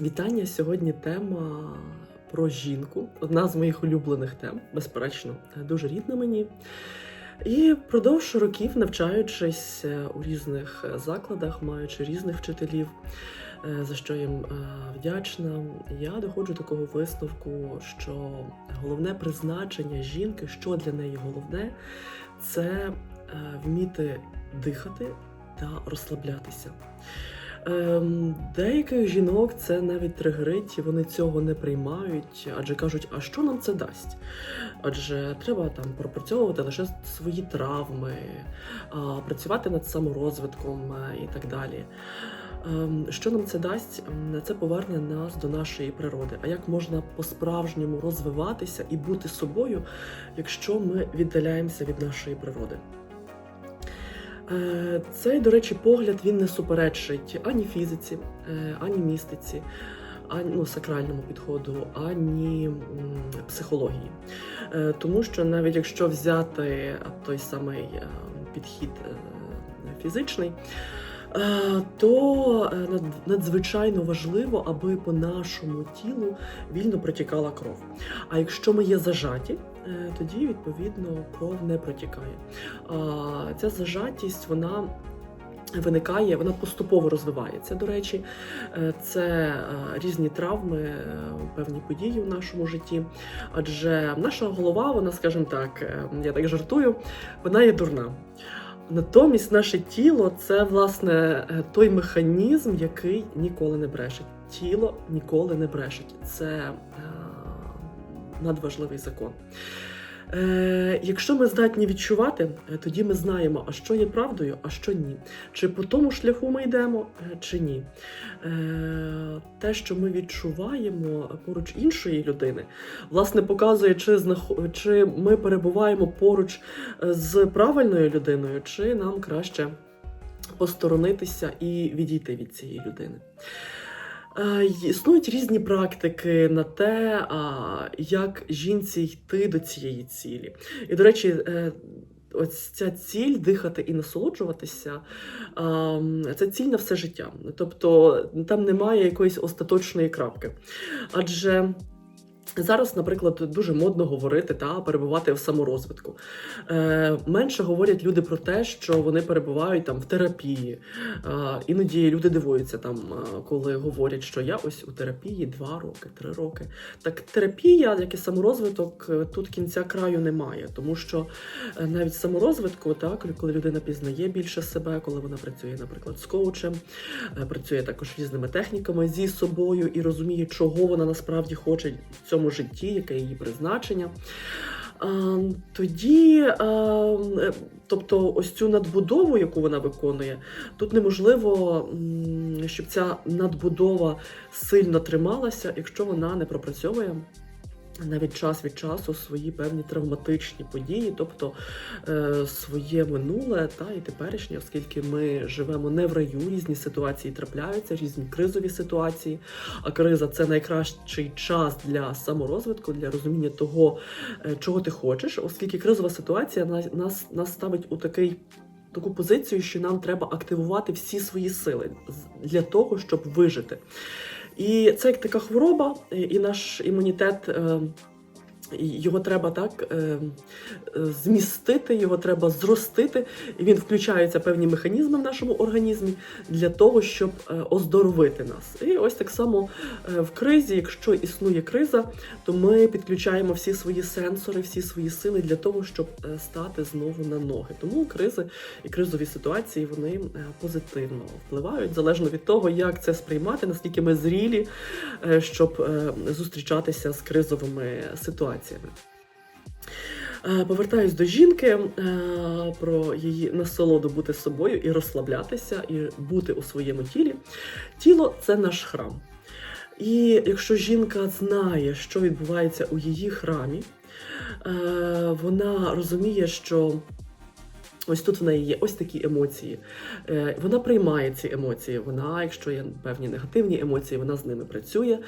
Вітання сьогодні тема про жінку. Одна з моїх улюблених тем, безперечно, дуже рідна мені. І впродовж років, навчаючись е, у різних закладах, маючи різних вчителів, е, за що їм е, вдячна, я доходжу до такого висновку, що головне призначення жінки, що для неї головне, це вміти дихати та розслаблятися. Ем, деяких жінок це навіть тригерить, вони цього не приймають, адже кажуть, а що нам це дасть? Адже треба там пропрацьовувати лише свої травми, а, працювати над саморозвитком е, і так далі. Ем, Що нам це дасть? Ем, Це поверне нас до нашої природи. А як можна по-справжньому розвиватися і бути собою, якщо ми віддаляємося від нашої природи? Е, Цей, до речі, погляд він не суперечить ані фізиці, е, ані містиці, ані ну, сакральному підходу, ані психології. Е, Тому що навіть якщо взяти той самий підхід фізичний, то е, надзвичайно важливо, аби по нашому тілу вільно протікала кров. А якщо ми є зажаті, е, тоді відповідно кров не протікає. Ця зажатість вона. Виникає, вона поступово розвивається. До речі, Е, це е, різні травми, е, певні події в нашому житті. Адже наша голова, вона, скажімо так, е, я так жартую, вона є дурна. Натомість наше тіло це власне е, той механізм, який ніколи не брешить. Тіло ніколи не брешить. Це е, надважливий закон. Е, якщо ми здатні відчувати, е, тоді ми знаємо, а що є правдою, а що ні. Чи по тому шляху ми йдемо, е, чи ні. Те, що ми відчуваємо поруч іншої людини, власне, показує, чи, чи ми перебуваємо поруч з правильною людиною, чи нам краще посторонитися і відійти від цієї людини. Е, Існують різні практики на те, як жінці йти до цієї цілі. І, до речі, е, ось ця ціль дихати і насолоджуватися це ціль на все життя. Тобто там немає якоїсь остаточної крапки. Адже Зараз, наприклад, дуже модно говорити та перебувати в саморозвитку. Е, менше говорять люди про те, що вони перебувають там в терапії. Е, іноді люди дивуються там, е, коли говорять, що я ось у терапії два роки, три роки. Так терапія, як і саморозвиток, е, тут кінця краю немає, тому що е, навіть саморозвитку, так, коли людина пізнає більше себе, коли вона працює, наприклад, з коучем, працює також різними техніками зі собою і розуміє, чого вона насправді хоче в цьому житті, яке її призначення. Тоді, тобто, ось цю надбудову, яку вона виконує, тут неможливо, щоб ця надбудова сильно трималася, якщо вона не пропрацьовує навіть час від часу свої певні травматичні події, тобто е, своє минуле та і теперішнє, оскільки ми живемо не в раю, різні ситуації трапляються, різні кризові ситуації. А криза це найкращий час для саморозвитку, для розуміння того, е, чого ти хочеш, оскільки кризова ситуація нас, нас, ставить у такий. Таку позицію, що нам треба активувати всі свої сили для того, щоб вижити. І це як така хвороба, і наш імунітет. Його треба так е, е, змістити, його треба зростити, і він включаються певні механізми в нашому організмі для того, щоб е, оздоровити нас. І ось так само в кризі, якщо існує криза, то ми підключаємо всі свої сенсори, всі свої сили для того, щоб стати знову на ноги. Тому кризи і кризові ситуації вони позитивно впливають, залежно від того, як це сприймати, наскільки ми зрілі, щоб зустрічатися з кризовими ситуаціями. Е, Повертаюсь до жінки е, про її насолоду бути собою і розслаблятися, і бути у своєму тілі. Тіло це наш храм. І якщо жінка знає, що відбувається у її храмі, е, вона розуміє, що ось тут в неї є ось такі емоції. Е, Вона приймає ці емоції. Вона, якщо є певні негативні емоції, вона з ними працює,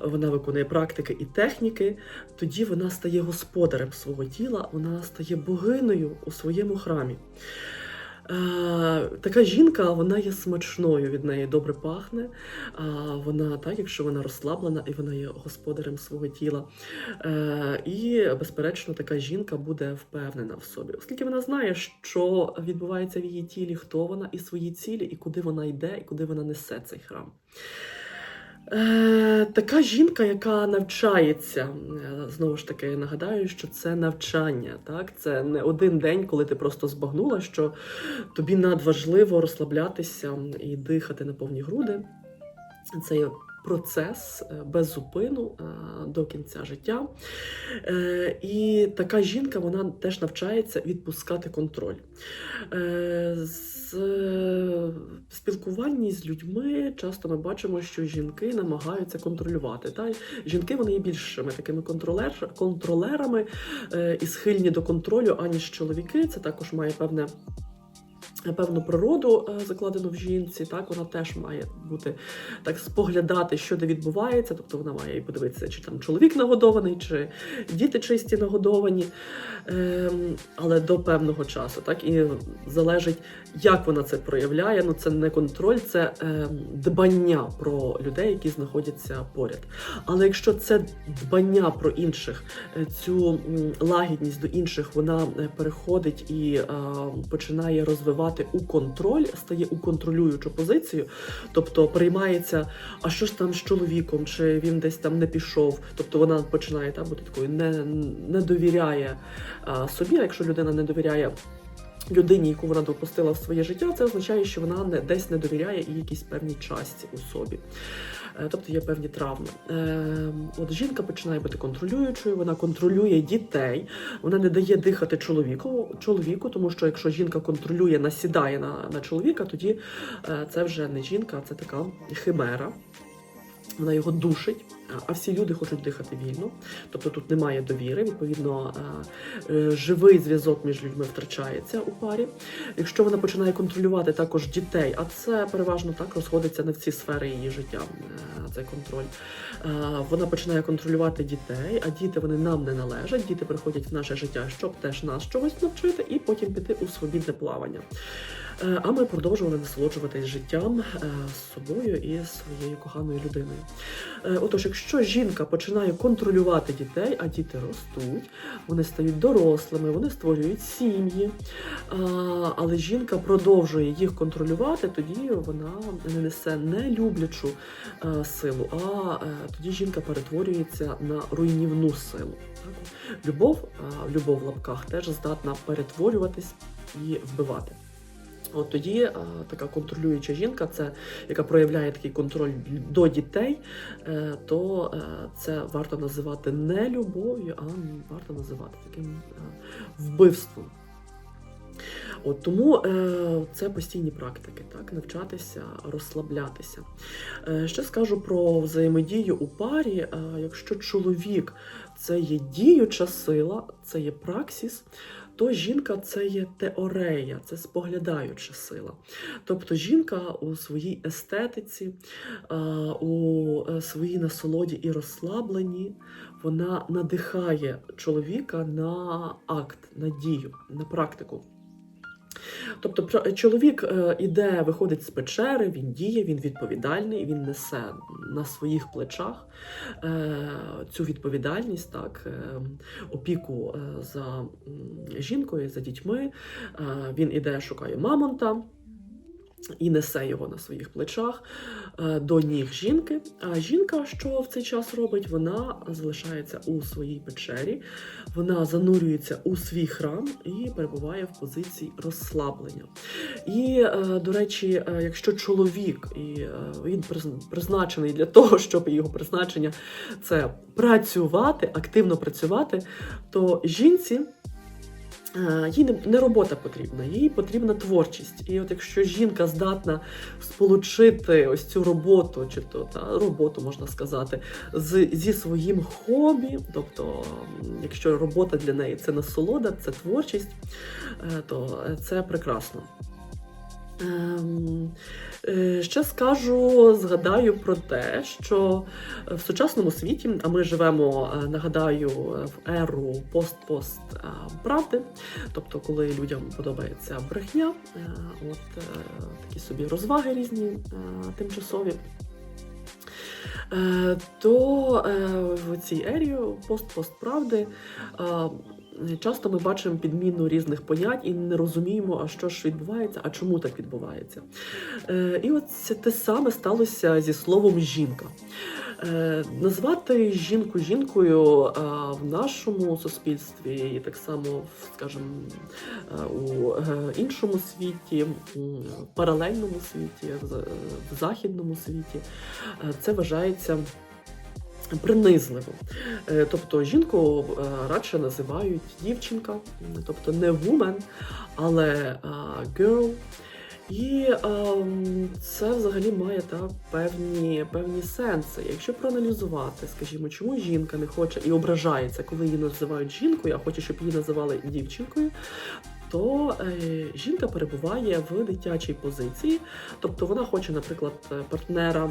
вона виконує практики і техніки. Тоді вона стає господарем свого тіла, вона стає богинею у своєму храмі. Е, така жінка, вона є смачною, від неї добре пахне. Вона, так, якщо вона розслаблена і вона є господарем свого тіла. Е, і, безперечно, така жінка буде впевнена в собі, оскільки вона знає, що відбувається в її тілі, хто вона і свої цілі, і куди вона йде, і куди вона несе цей храм. Е, така жінка, яка навчається, е, знову ж таки нагадаю, що це навчання. Так? Це не один день, коли ти просто збагнула, що тобі надважливо розслаблятися і дихати на повні груди. Це процес е, без зупину е, до кінця життя. Е, І така жінка вона теж навчається відпускати контроль. З спілкуванні з людьми часто ми бачимо, що жінки намагаються контролювати. Та? Жінки вони є більшими такими контролер, контролерами і схильні до контролю, аніж чоловіки. Це також має певне. Певну природу е, закладену в жінці, так вона теж має бути так споглядати, що де відбувається. Тобто вона має подивитися, чи там чоловік нагодований, чи діти чисті нагодовані, ем, але до певного часу, так і залежить, як вона це проявляє. Ну це не контроль, це ем, дбання про людей, які знаходяться поряд. Але якщо це дбання про інших, е, цю лагідність до інших, вона е, переходить і починає розвивати у контроль, стає у контролюючу позицію, тобто приймається, а що ж там з чоловіком, чи він десь там не пішов. Тобто вона починає та, бути такою, не, не довіряє а, собі. А якщо людина не довіряє. Людині, яку вона допустила в своє життя, це означає, що вона не десь не довіряє і якійсь певній часті у собі. Е, Тобто є певні травми. Е, От жінка починає бути контролюючою, вона контролює дітей, вона не дає дихати чоловіку, чоловіку, тому що якщо жінка контролює, насідає на, на чоловіка, тоді е, це вже не жінка, а це така химера. Вона його душить, а- всі люди хочуть дихати вільно. Тобто тут немає довіри. Відповідно, е, живий зв'язок між людьми втрачається у парі. Якщо вона починає контролювати також дітей, а це переважно так розходиться не в ці сфери її життя, е, цей контроль. Вона починає контролювати дітей, а діти вони нам не належать. Діти приходять в наше життя, щоб теж нас чогось навчити, і потім піти у свобідне плавання. Е, А ми продовжували насолоджуватись життям е, з собою і своєю коханою людиною. Е, Отож, якщо жінка починає контролювати дітей, а діти ростуть, вони стають дорослими, вони створюють сім'ї, але жінка продовжує їх контролювати, тоді вона не несе не люблячу силу, а тоді жінка перетворюється на руйнівну силу. Любов, любов в лапках теж здатна перетворюватись і вбивати. От тоді е, така контролююча жінка, це яка проявляє такий контроль до дітей, е, то е, це варто називати не любов'ю, а варто називати таким е, вбивством. От тому е, це постійні практики, так, навчатися, розслаблятися. Е, ще скажу про взаємодію у парі. Е, якщо чоловік це є діюча сила, це є праксіс, то жінка це є теорея, це споглядаюча сила. Тобто жінка у своїй естетиці, у е, своїй насолоді і розслабленні, вона надихає чоловіка на акт, на дію, на практику. Тобто чоловік е, іде, виходить з печери, він діє, він відповідальний, він несе на своїх плечах е, цю відповідальність, так, е, опіку за жінкою, за дітьми. Він іде, шукає мамонта. І несе його на своїх плечах е, до ніг жінки. А жінка, що в цей час робить, вона залишається у своїй печері, вона занурюється у свій храм і перебуває в позиції розслаблення. І, е, до речі, е, якщо чоловік і він призначений для того, щоб його призначення це працювати, активно працювати, то жінці. Е, Їй не- робота потрібна, їй потрібна творчість. І от якщо жінка здатна сполучити ось цю роботу, чи то та роботу можна сказати, з, зі своїм хобі, тобто, якщо робота для неї це насолода, це творчість, е, то це прекрасно. Ем, Е, Ще скажу, згадаю про те, що в сучасному світі, а ми живемо, е, нагадаю, в еру пост-пост е, правди, тобто, коли людям подобається брехня, от такі собі розваги різні тимчасові. То в цій ері пост-пост правди часто ми бачимо підміну різних понять і не розуміємо, а що ж відбувається, а чому так відбувається. Е, І от те саме сталося зі словом жінка. Е, Назвати жінку жінкою в нашому суспільстві, і так само, скажімо, е, у іншому світі, в паралельному світі, в за- в західному світі, це вважається принизливо. Е, Тобто жінку е, радше називають дівчинка, тобто не woman, але е, girl. І ем, це взагалі має так певні, певні сенси. Якщо проаналізувати, скажімо, чому жінка не хоче і ображається, коли її називають жінкою, а хоче, щоб її називали дівчинкою, то е, жінка перебуває в дитячій позиції, тобто вона хоче, наприклад, е, партнера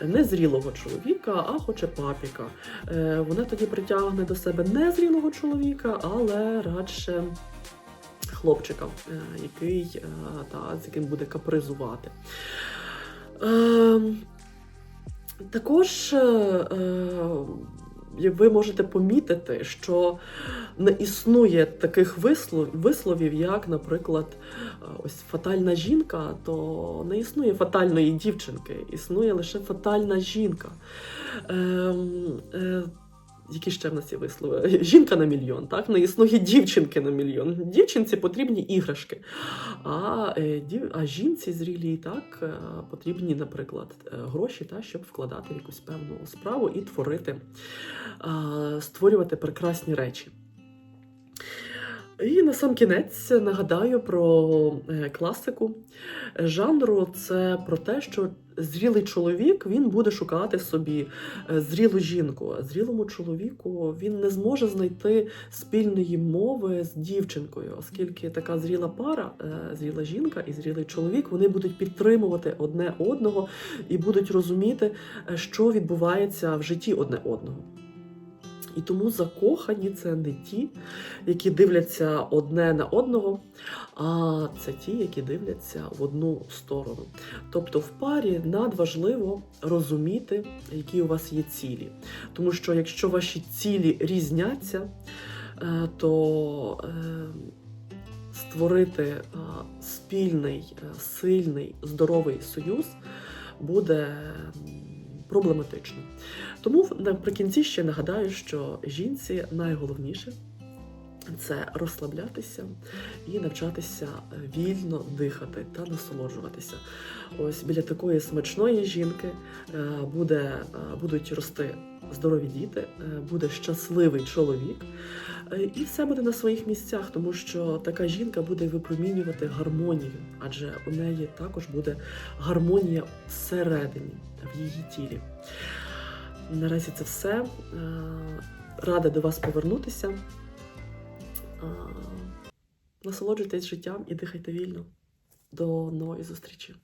незрілого чоловіка, а хоче папіка. Е, вона тоді притягне до себе незрілого чоловіка, але радше хлопчика, е, який е, та, з яким буде капризувати. Е, також е, е, ви можете помітити, що не існує таких вислов, висловів, як, наприклад, е, ось фатальна жінка, то не існує фатальної дівчинки, існує лише фатальна жінка. Е, е, які ще в нас є вислови? Жінка на мільйон, так? Не існує дівчинки на мільйон. Дівчинці потрібні іграшки. А, е, а жінці зрілій так е, потрібні, наприклад, е, гроші, та, щоб вкладати в якусь певну справу і творити, створювати прекрасні речі. І на сам кінець нагадаю про е, класику жанру. Це про те, що зрілий чоловік він буде шукати собі е, зрілу жінку. А зрілому чоловіку він не зможе знайти спільної мови з дівчинкою, оскільки така зріла пара, е, зріла жінка і зрілий чоловік, вони будуть підтримувати одне одного і будуть розуміти, що відбувається в житті одне одного. І тому закохані це не ті, які дивляться одне на одного, а це ті, які дивляться в одну сторону. Тобто в парі надважливо розуміти, які у вас є цілі. Тому що якщо ваші цілі різняться, е, то е, створити е, спільний, сильний, здоровий союз буде проблематично. Тому наприкінці ще нагадаю, що жінці найголовніше це розслаблятися і навчатися вільно дихати та насолоджуватися. Ось біля такої смачної жінки е, буде, е, будуть рости здорові діти, е, буде щасливий чоловік, е, і все буде на своїх місцях, тому що така жінка буде випромінювати гармонію, адже у неї також буде гармонія всередині, в її тілі. Наразі це все. Е, Рада до вас повернутися. Насолоджуйтесь життям і дихайте вільно. До нової зустрічі!